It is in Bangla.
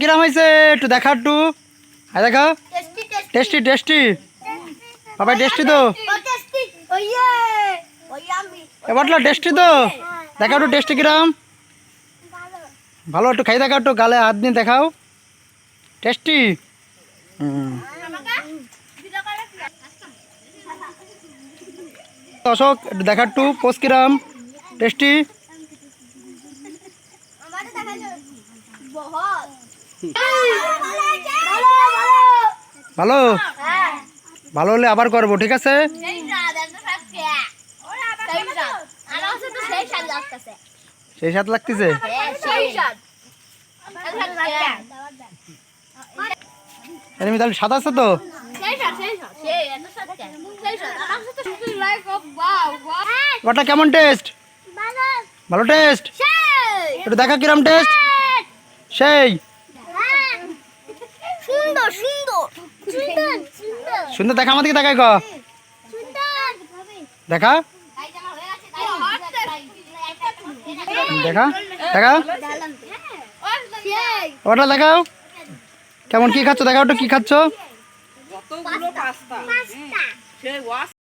কিরাম হয়েছে? একটু দেখা একটু। আই দেখা। Tasty tasty. Tasty tasty. বাবা তো। তো। দেখা একটু টেস্টি কিরাম? ভালো। ভালো একটু খাই দেখা একটু। গালে হাত দিয়ে দেখাও। টেস্টি অশোক দেখার টু একটু পোস কিরাম টেস্টি ভালো? ভালো ভালো হ্যাঁ ভালো হলে আবার করব ঠিক আছে? সেই রাত এত এমনি তাহলে সাদা আছে তো? ওটা কেমন টেস্ট ভালো টেস্ট একটু দেখা কিরম টেস্ট সেই। সুন্দর সুন্দর দেখা আমাদেরকে দেখাই ক। দেখা। দেখা। দেখা। ওটা দেখাও। কেমন কি খাচ্ছ? দেখাও তো কি খাচ্ছ।